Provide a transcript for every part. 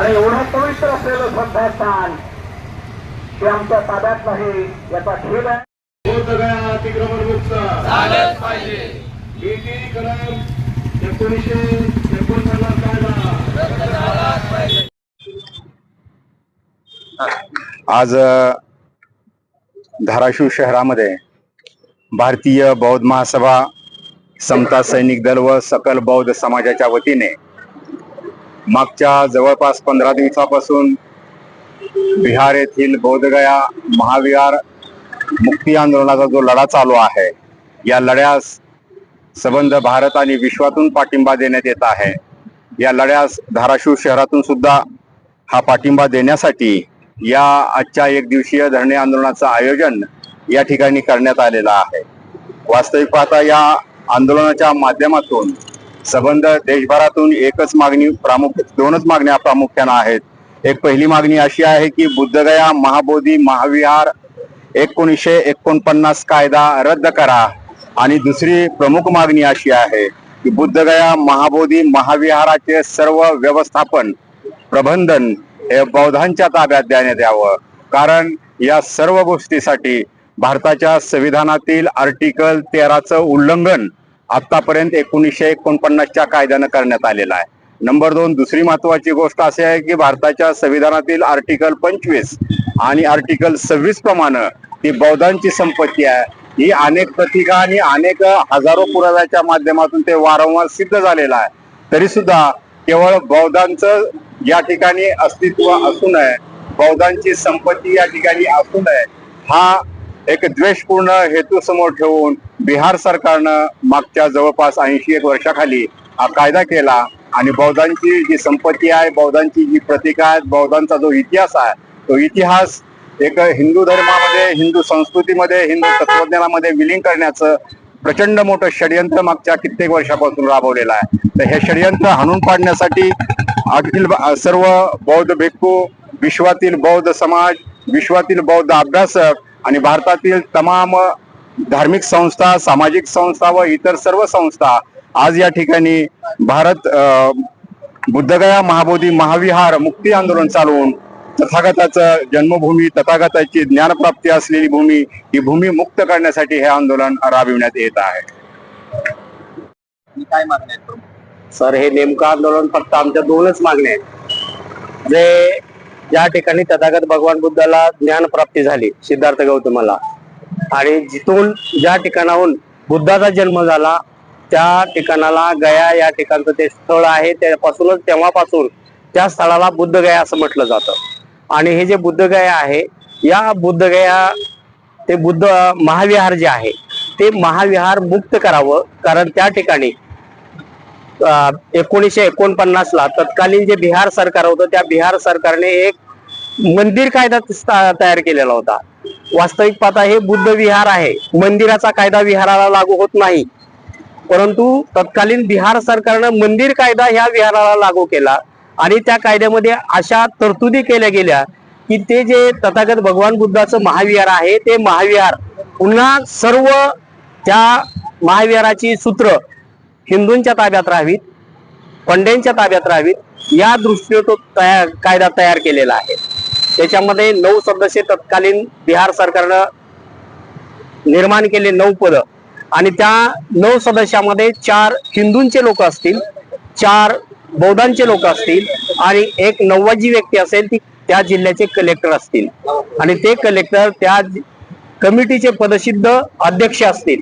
आणि एवढं पवित्र असलेलं श्रद्धास्थान ते आमच्या ताब्यात नाही याचा खेद आहे. गया अतिक्रमण मुक्त. झालंच पाहिजे. बीटी कलम एकोणीसशे एकोणपन्नास कायदा. आज धाराशिव शहरामध्ये भारतीय बौद्ध महासभा समता सैनिक दल व सकल बौद्ध समाजाच्या वतीने मागच्या जवळपास पंधरा दिवसापासून बिहार येथील बोधगया महाविहार मुक्ती आंदोलनाचा जो लढा चालू आहे या लढ्यास संबंध भारत आणि विश्वातून पाठिंबा देण्यात येत आहे. या लढ्यास धाराशिव शहरातून सुद्धा हा पाठिंबा देण्यासाठी या आजच्या एक दिवसीय धरणे आंदोलनाचं आयोजन या ठिकाणी करण्यात आलेलं आहे. वास्तविक पाहता या आंदोलनाच्या माध्यमातून संबंध देशभरातून एकच मागणी प्रामुख्य दोनच मागण्या प्रामुख्यानं आहेत. एक पहिली मागणी अशी आहे की बुद्धगया महाबोधी महाविहार एकोणीसशे एकोणपन्नास कायदा रद्द करा. आणि दुसरी प्रमुख मागणी अशी आहे की बुद्धगया महाबोधी महाविहाराचे सर्व व्यवस्थापन प्रबंधन हे बौद्धांच्या ताब्यात देण्यात यावं. कारण या सर्व गोष्टीसाठी भारताच्या संविधानातील आर्टिकल तेराचं उल्लंघन आतापर्यंत एकोणीसशे एकोणपन्नासच्या कायद्यानं करण्यात आलेला आहे. नंबर दोन दुसरी महत्वाची गोष्ट अशी आहे की भारताच्या संविधानातील आर्टिकल पंचवीस आणि आर्टिकल सव्वीस प्रमाणे ती बौद्धांची संपत्ती आहे. ही अनेक प्रतिका आणि अनेक हजारो पुराव्याच्या माध्यमातून ते वारंवार सिद्ध झालेलं आहे. तरी सुद्धा केवळ बौद्धांचं या ठिकाणी अस्तित्व असू नये बौद्धांची संपत्ती या ठिकाणी असू नये हा एक द्वेषपूर्ण हेतू समोर ठेवून बिहार सरकारनं मागच्या जवळपास ऐंशी एक वर्षाखाली हा कायदा केला आणि बौद्धांची जी संपत्ती आहे बौद्धांची जी प्रतिका आहे बौद्धांचा जो इतिहास आहे तो इतिहास एक हिंदू धर्मामध्ये हिंदू संस्कृतीमध्ये हिंदू तत्वज्ञानामध्ये विलीन करण्याचं प्रचंड मोठं षडयंत्र मागच्या कित्येक वर्षापासून राबवलेलं आहे. तर हे षडयंत्र हाणून पाडण्यासाठी अखिल सर्व बौद्ध भिक्खू विश्वातील बौद्ध समाज विश्वातील बौद्ध अभ्यासक आणि भारतातील तमाम धार्मिक संस्था सामाजिक संस्था व इतर सर्व संस्था आज या ठिकाणी भारत अं, बुद्धगया महाबोधी महाविहार मुक्ती आंदोलन चालवून तथागताचं जन्मभूमी तथागताची ज्ञानप्राप्ती असलेली भूमी ही भूमी मुक्त करण्यासाठी हे आंदोलन राबविण्यात येत आहे. काय मागण्या सर हे नेमकं आंदोलन फक्त आमच्या दोनच मागण्या आहेत. जे ज्या ठिकाणी तथागत भगवान बुद्धाला ज्ञान प्राप्ती झाली सिद्धार्थ गौतमाला. आणि जिथून ज्या ठिकाणाहून बुद्धाचा जन्म झाला त्या ठिकाणाला गया या ठिकाणचं ते स्थळ आहे. त्यापासूनच तेव्हापासून त्या स्थळाला बुद्धगया असं म्हटलं जातं. आणि हे जे बुद्धगया आहे या बुद्धगया ते बुद्ध महाविहार जे आहे ते महाविहार मुक्त करावं. कारण त्या ठिकाणी अं, एकोणीसशे एकोणपन्नास ला तत्कालीन जे बिहार सरकार होतं त्या बिहार सरकारने एक मंदिर कायदा तयार केलेला होता. वास्तविक पाहता हे बुद्ध विहार आहे. मंदिराचा कायदा विहाराला लागू होत नाही. परंतु तत्कालीन बिहार सरकारनं मंदिर कायदा ह्या विहाराला लागू केला आणि त्या कायद्यामध्ये अशा तरतुदी केल्या गेल्या की ते जे तथागत भगवान बुद्धाचं महाविहार आहे ते महाविहार पुन्हा सर्व त्या महाविहाराची सूत्र हिंदूंच्या ताब्यात राहावीत पंड्यांच्या ताब्यात राहावीत या दृष्टीने तो तयार कायदा तयार केलेला आहे. त्याच्यामध्ये नऊ सदस्य तत्कालीन बिहार सरकारनं निर्माण केले नऊ पद. आणि त्या नऊ सदस्यामध्ये चार हिंदूंचे लोक असतील चार बौद्धांचे लोक असतील आणि एक नव्वद व्यक्ती असेल ती त्या जिल्ह्याचे कलेक्टर असतील. आणि ते कलेक्टर त्या कमिटीचे पदसिद्ध अध्यक्ष असतील.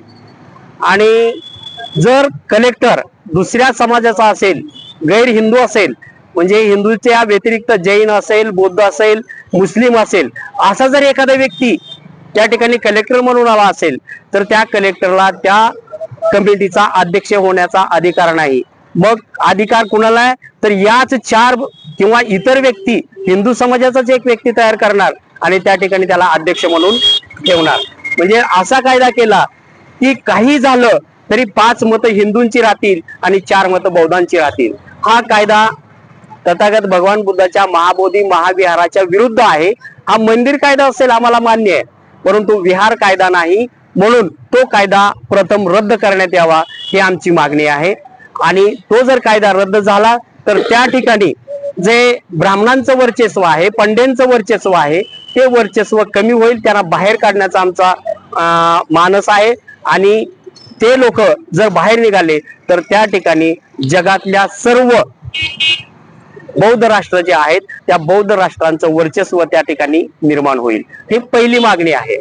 आणि जर कलेक्टर दुसऱ्या समाजाचा असेल गैर हिंदू असेल म्हणजे हिंदूच्या व्यतिरिक्त जैन असेल बौद्ध असेल मुस्लिम असेल असा जर एखादा व्यक्ती त्या ठिकाणी कलेक्टर म्हणून आला असेल तर त्या कलेक्टरला त्या कमिटीचा अध्यक्ष होण्याचा अधिकार नाही. मग अधिकार कुणाला आहे? तर याच चार किंवा इतर व्यक्ती हिंदू समाजाचाच एक व्यक्ती तयार करणार आणि त्या ठिकाणी त्याला अध्यक्ष म्हणून ठेवणार. म्हणजे असा कायदा केला की काही झालं तरी पाच मतं हिंदूंची राहतील आणि चार मतं बौद्धांची राहतील. हा कायदा तथागत भगवान बुद्धाच्या महाबोधी महाविहाराच्या विरुद्ध आहे. हा मंदिर कायदा असेल आम्हाला मान्य आहे. परंतु विहार कायदा नाही. म्हणून तो कायदा प्रथम रद्द करण्यात यावा ही आमची मागणी आहे. आणि तो जर कायदा रद्द झाला तर त्या ठिकाणी जे ब्राह्मणांचं वर्चस्व आहे पंड्यांचं वर्चस्व आहे ते वर्चस्व कमी होईल त्यांना बाहेर काढण्याचा आमचा मानस आहे. आणि ते लोक जर बाहेर निघाले तर त्या ठिकाणी जगातल्या सर्व बौद्ध राष्ट्र जे आहेत त्या बौद्ध राष्ट्रांचं वर्चस्व त्या ठिकाणी निर्माण होईल. ही पहिली मागणी आहे.